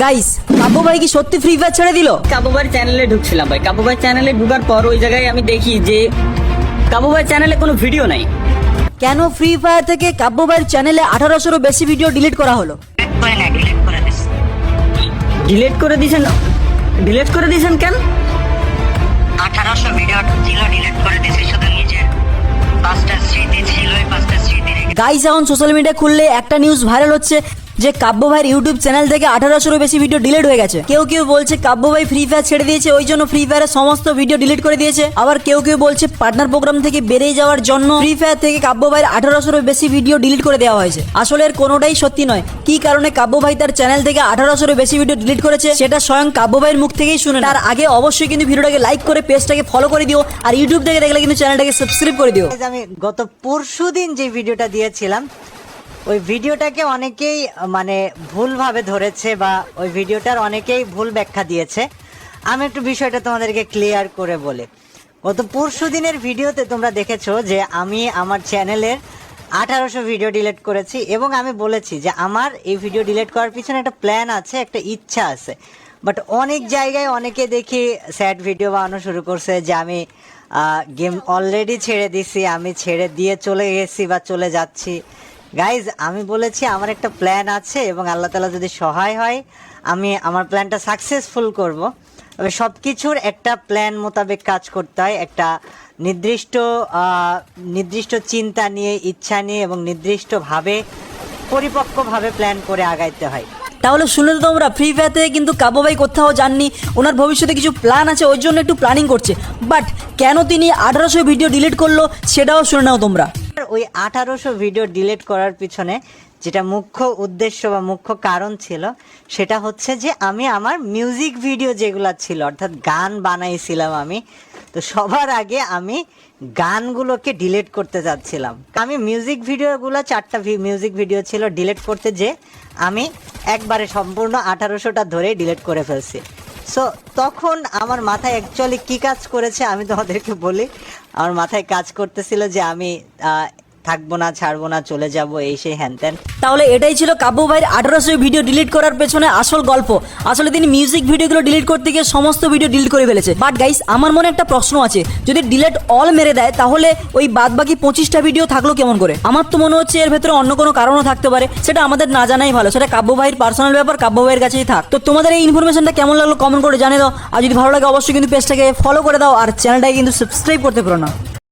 Guys কাব্য ভাই কি সত্যি ফ্রি ফায়ার ছেড়ে দিল? কাবুবাই চ্যানেলে ঢুকছিলাম ভাই। কাবু ভাই চ্যানেলে ঢুকার পর ওই জায়গায় আমি দেখি যে কাবুবাই চ্যানেলে কোনো ভিডিও নাই। কেন ফ্রি ফায়ার থেকে কাব্য ভাইয়ের চ্যানেলে আঠারোশোরও বেশি ভিডিও ডিলিট করা হলো? ডিলিট করে দিস ডিলিট করে দিয়েছেন? ডিলিট করে দিয়েছেন কেন? আঠারোশো ভিডিও ছিল ডিলিট করে দিছি শুধু নিজের পাঁচটা স্মৃতি ছিল পাঁচটা স্মৃতি গাইস এখন সোশ্যাল মিডিয়া খুললে একটা নিউজ ভাইরাল হচ্ছে যে কাব্য ভাইয়ের ইউটিউব চ্যানেল থেকে আঠারোশোরও বেশি ভিডিও ডিলিট হয়ে গেছে। কেউ কেউ বলছে কাব্য ভাই ফ্রি ফায়ার ছেড়ে দিয়েছে, ওই জন্য ফ্রি ফায়ারের সমস্ত ভিডিও ডিলিট করে দিয়েছে। আবার কেউ কেউ বলছে পার্টনার প্রোগ্রাম থেকে বেরিয়ে যাওয়ার জন্য ফ্রি ফায়ার থেকে কাব্য ভাইয়ের আঠারোশোরও বেশি ভিডিও ডিলিট করে দেওয়া হয়েছে। আসলে এর কোনোটাই সত্যি নয়। কি কারণে কাব্য ভাই তার চ্যানেল থেকে আঠারোশোরও বেশি ভিডিও ডিলিট করেছে, সেটা স্বয়ং কাব্য ভাইয়ের মুখ থেকেই শুনে তার আগে অবশ্যই কিন্তু ভিডিওটাকে লাইক করে পেজটাকে ফলো করে দিও, আর ইউটিউব থেকে দেখলে কিন্তু চ্যানেলটাকে সাবস্ক্রাইব করে দিও। আমি গত পরশু দিন যে ভিডিওটা দিয়েছিলাম ওই ভিডিওটাকে অনেকেই মানে ভুলভাবে ধরেছে বা ওই ভিডিওটার অনেকেই ভুল ব্যাখ্যা দিয়েছে। আমি একটু বিষয়টা তোমাদেরকে ক্লিয়ার করে বলি। গত পরশু দিনের ভিডিওতে তোমরা দেখেছ যে আমি আমার চ্যানেলের আঠারোশো ভিডিও ডিলিট করেছি এবং আমি বলেছি যে আমার এই ভিডিও ডিলিট করার পিছনে একটা প্ল্যান আছে, একটা ইচ্ছা আছে। বাট অনেক জায়গায় অনেকে দেখি স্যাড ভিডিও বানানো শুরু করছে যে আমি গেম অলরেডি ছেড়ে দিছি, আমি ছেড়ে দিয়ে চলে গেছি বা চলে যাচ্ছি। গাইজ আমি বলেছি আমার একটা প্ল্যান আছে এবং আল্লাহ তালা যদি সহায় হয়, আমি আমার প্ল্যানটা সাকসেসফুল করব। তবে সব কিছুর একটা প্ল্যান মোতাবেক কাজ করতে হয়, একটা নির্দিষ্ট নির্দিষ্ট চিন্তা নিয়ে, ইচ্ছা নিয়ে এবং নির্দিষ্টভাবে, পরিপক্কভাবে প্ল্যান করে আগাইতে হয়। তাহলে শুনে তো তোমরা ফ্রি ফায়ার থেকে কিন্তু কাব্য ভাই কোথাও যাননি, ওনার ভবিষ্যতে কিছু প্ল্যান আছে, ওই জন্য একটু প্ল্যানিং করছে। বাট কেন তিনি আঠারোশো ভিডিও ডিলিট করল, সেটাও শুনে নাও তোমরা। ওই আঠারোশো ভিডিও ডিলিট করার পিছনে যেটা মুখ্য উদ্দেশ্য বা মুখ্য কারণ ছিল, সেটা হচ্ছে যে আমি আমার মিউজিক ভিডিও যেগুলো ছিল, অর্থাৎ গান বানাইছিলাম আমি, তো সবার আগে আমি গানগুলোকে ডিলিট করতে চাচ্ছিলাম আমি মিউজিক ভিডিওগুলো চারটা মিউজিক ভিডিও ছিল ডিলিট করতে যে আমি একবারে সম্পূর্ণ আঠারোশোটা ধরে ডিলিট করে ফেলছি। সো তখন আমার মাথায় অ্যাকচুয়ালি কি কাজ করেছে আমি তোমাদেরকে বলি। আমার মাথায় কাজ করতেছিল যে আমি থাকব না, ছাড়বো না, চলে যাব, এই সেই হ্যান ত্যান। তাহলে এটাই ছিল কাব্য ভাইয়ের আঠারোশো ভিডিও ডিলিট করার পেছনে আসল গল্প। আসলে তিনি মিউজিক ভিডিওগুলো ডিলিট করতে গিয়ে সমস্ত ভিডিও ডিলিট করে ফেলেছে। বাট গাইস আমার মনে একটা প্রশ্ন আছে। যদি ডিলিট অল মেরে দেয়, তাহলে ওই বাদ বাকি পঁচিশটা ভিডিও থাকল কেমন করে? আমার তো মনে হচ্ছে এর ভেতরে অন্য কোনো কারণও থাকতে পারে। সেটা আমাদের না জানাই ভালো। সেটা কাব্য ভাইয়ের পার্সোনাল ব্যাপার, কাব্য ভাইয়ের কাছেই থাক। তো তোমাদের এই ইনফরমেশনটা কেমন লাগল কমেন্ট করে জানিয়ে দাও। আর যদি ভালো লাগে, অবশ্যই কিন্তু পেজটাকে ফলো করে দাও। আর চ্যানেলটাকে কিন্তু সাবস্ক্রাইব করতে পারো না।